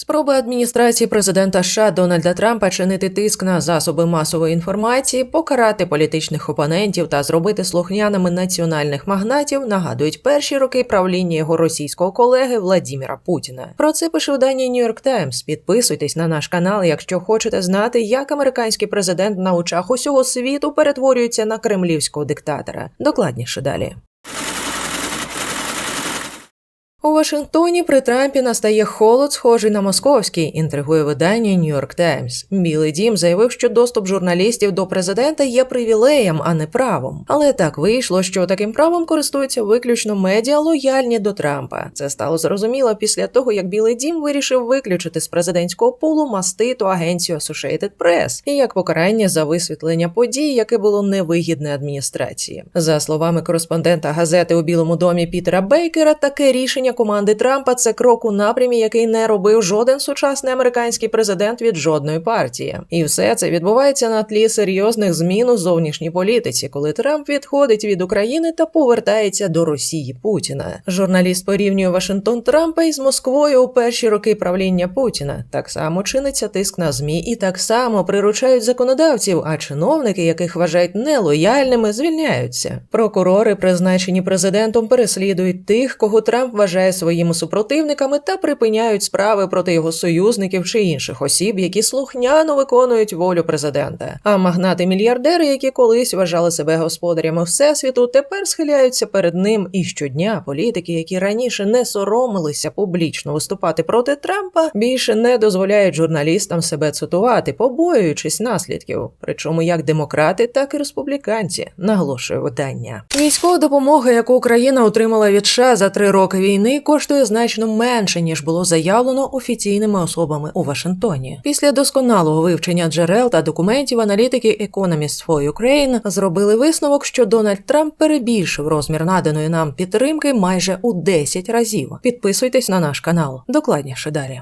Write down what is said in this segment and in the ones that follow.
Спроби адміністрації президента США Дональда Трампа чинити тиск на засоби масової інформації, покарати політичних опонентів та зробити слухняними національних магнатів нагадують перші роки правління його російського колеги Владіміра Путіна. Про це пише видання New York Times. Підписуйтесь на наш канал, якщо хочете знати, як американський президент на очах усього світу перетворюється на кремлівського диктатора. Докладніше далі. У Вашингтоні при Трампі настає холод, схожий на московський, інтригує видання York Times. Білий дім заявив, що доступ журналістів до президента є привілеєм, а не правом. Але так вийшло, що таким правом користуються виключно медіа лояльні до Трампа. Це стало зрозуміло після того, як Білий Дім вирішив виключити з президентського полу маститу агенцію Associated Press і як покарання за висвітлення подій, яке було невигідне адміністрації. За словами кореспондента газети у Білому домі Пітера Бейкера, таке рішення команди Трампа це крок у напрямі, який не робив жоден сучасний американський президент від жодної партії. І все це відбувається на тлі серйозних змін у зовнішній політиці, коли Трамп відходить від України та повертається до Росії Путіна. Журналіст порівнює Вашингтон Трампа із Москвою у перші роки правління Путіна. Так само чиниться тиск на змі, і так само приручають законодавців, а чиновники, яких вважають нелояльними, звільняються. Прокурори, призначені президентом, переслідують тих, кого Трамп вважає своїми супротивниками та припиняють справи проти його союзників чи інших осіб, які слухняно виконують волю президента. А магнати-мільярдери, які колись вважали себе господарями всесвіту, тепер схиляються перед ним. І щодня політики, які раніше не соромилися публічно виступати проти Трампа, більше не дозволяють журналістам себе цитувати, побоюючись наслідків. Причому як демократи, так і республіканці, наголошує видання. Військова допомога, яку Україна отримала від США за три роки війни, коштує значно менше ніж було заявлено офіційними особами у Вашингтоні. Після досконалого вивчення джерел та документів аналітики Economist for Ukraine зробили висновок, що Дональд Трамп перебільшив розмір наданої нам підтримки майже у 10 разів. Підписуйтесь на наш канал. Докладніше далі.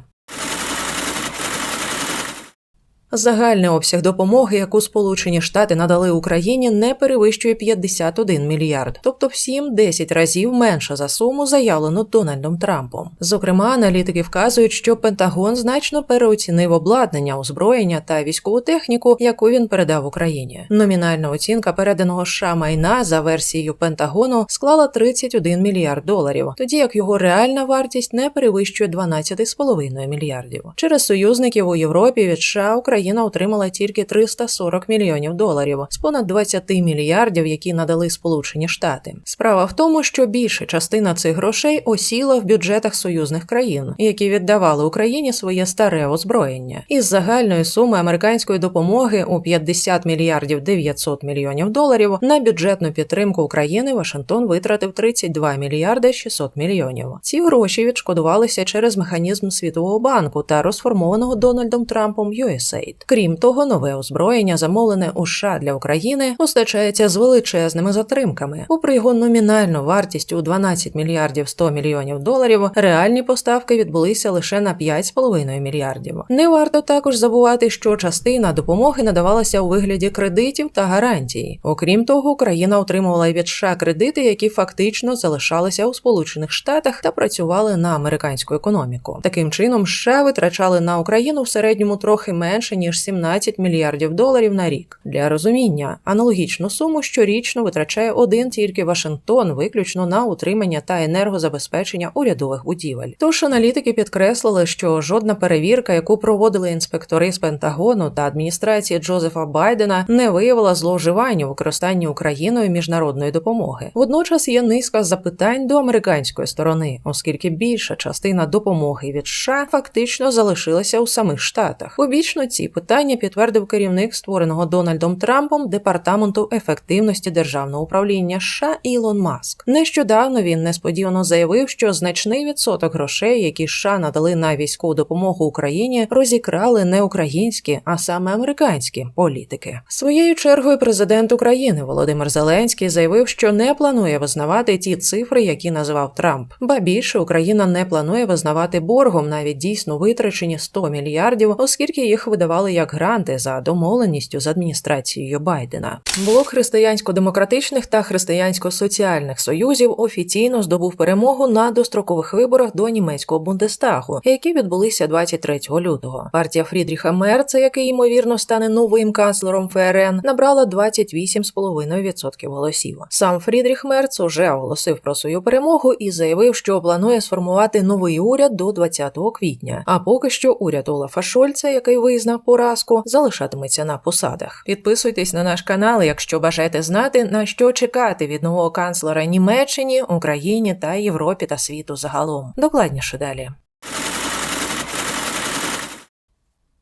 Загальний обсяг допомоги, яку Сполучені Штати надали Україні, не перевищує 51 мільярд, тобто в 7-10 разів менше за суму, заявлену Дональдом Трампом. Зокрема, аналітики вказують, що Пентагон значно переоцінив обладнання, озброєння та військову техніку, яку він передав Україні. Номінальна оцінка переданого США майна за версією Пентагону склала 31 мільярд доларів, тоді як його реальна вартість не перевищує 12,5 мільярдів. Через союзників у Європі від США Україна Україна отримала тільки 340 мільйонів доларів з понад 20 мільярдів, які надали Сполучені Штати. Справа в тому, що більша частина цих грошей осіла в бюджетах союзних країн, які віддавали Україні своє старе озброєння. Із загальної суми американської допомоги у 50 мільярдів 900 мільйонів доларів на бюджетну підтримку України Вашингтон витратив 32 мільярди 600 мільйонів. Ці гроші відшкодувалися через механізм Світового банку та розформованого Дональдом Трампом USAID. Світ. Крім того, нове озброєння, замовлене у США для України, постачається з величезними затримками. Попри його номінальну вартість у 12 мільярдів 100 мільйонів доларів, реальні поставки відбулися лише на 5,5 мільярдів. Не варто також забувати, що частина допомоги надавалася у вигляді кредитів та гарантій. Окрім того, Україна отримувала від США кредити, які фактично залишалися у Сполучених Штатах та працювали на американську економіку. Таким чином, США витрачали на Україну в середньому трохи менше ніж 17 мільярдів доларів на рік. Для розуміння аналогічну суму щорічно витрачає один тільки Вашингтон, виключно на утримання та енергозабезпечення урядових будівель. Тож аналітики підкреслили, що жодна перевірка, яку проводили інспектори з Пентагону та адміністрації Джозефа Байдена, не виявила зловживання у використанні Україною міжнародної допомоги. Водночас є низка запитань до американської сторони, оскільки більша частина допомоги від США фактично залишилася у самих штатах. Побічно ці питання підтвердив керівник створеного Дональдом Трампом департаменту ефективності державного управління США Ілон Маск. Нещодавно він несподівано заявив, що значний відсоток грошей, які США надали на військову допомогу Україні, розікрали не українські, а саме американські політики. Своєю чергою президент України Володимир Зеленський заявив, що не планує визнавати ті цифри, які називав Трамп. Ба більше Україна не планує визнавати боргом навіть дійсно витрачені 100 мільярдів, оскільки їх видавали надавали як гранти за домовленістю з адміністрацією Байдена. Блок християнсько-демократичних та християнсько-соціальних союзів офіційно здобув перемогу на дострокових виборах до німецького Бундестагу, які відбулися 23 лютого. Партія Фрідріха Мерца, який ймовірно стане новим канцлером ФРН, набрала 28,5% голосів. Сам Фрідріх Мерц уже оголосив про свою перемогу і заявив, що планує сформувати новий уряд до 20 квітня. А поки що уряд Олафа Шольца, який визнав поразку, залишатиметься на посадах. Підписуйтесь на наш канал, якщо бажаєте знати на що чекати від нового канцлера Німеччині, Україні та Європі та світу загалом. Докладніше далі.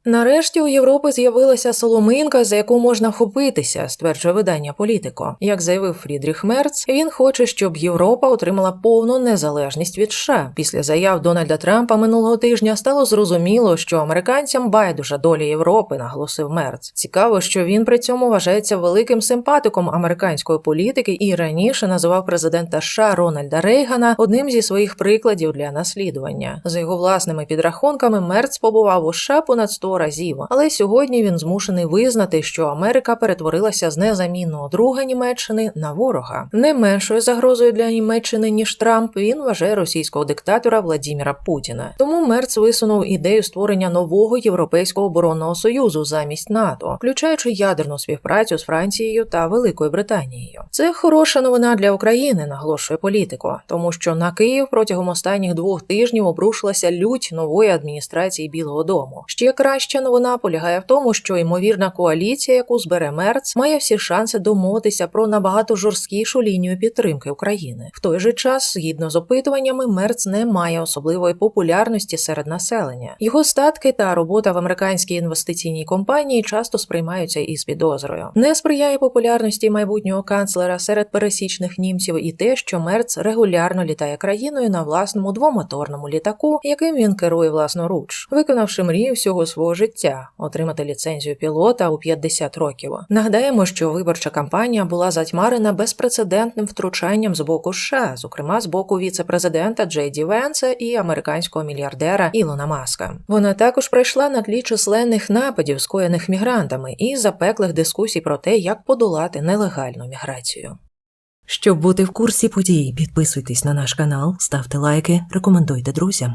Нарешті у Європи з'явилася соломинка, за яку можна вхопитися, стверджує видання Політико. Як заявив Фрідріх Мерц, він хоче, щоб Європа отримала повну незалежність від США. Після заяв Дональда Трампа минулого тижня стало зрозуміло, що американцям байдуже долі Європи, наголосив Мерц. Цікаво, що він при цьому вважається великим симпатиком американської політики і раніше називав президента США Рональда Рейгана одним зі своїх прикладів для наслідування. За його власними підрахунками, Мерц побував у США понад 100 разів, але сьогодні він змушений визнати, що Америка перетворилася з незамінного друга Німеччини на ворога. Не меншою загрозою для Німеччини ніж Трамп він вважає російського диктатора Владіміра Путіна. Тому Мерц висунув ідею створення нового європейського оборонного союзу замість НАТО, включаючи ядерну співпрацю з Францією та Великою Британією. Це хороша новина для України, наголошує політико, тому що на Київ протягом останніх двох тижнів обрушилася лють нової адміністрації Білого Дому. Ще краще новина полягає в тому, що ймовірна коаліція, яку збере Мерц, має всі шанси домовитися про набагато жорсткішу лінію підтримки України. В той же час, згідно з опитуваннями, Мерц не має особливої популярності серед населення. Його статки та робота в американській інвестиційній компанії часто сприймаються із підозрою. Не сприяє популярності майбутнього канцлера серед пересічних німців і те, що Мерц регулярно літає країною на власному двомоторному літаку, яким він керує власноруч, виконавши мрію всього життя отримати ліцензію пілота у 50 років. Нагадаємо, що виборча кампанія була затьмарена безпрецедентним втручанням з боку США, зокрема з боку віце-президента Джей Ді Венса і американського мільярдера Ілона Маска. Вона також пройшла на тлі численних нападів, скоєних мігрантами, і запеклих дискусій про те, як подолати нелегальну міграцію. Щоб бути в курсі подій, підписуйтесь на наш канал, ставте лайки, рекомендуйте друзям.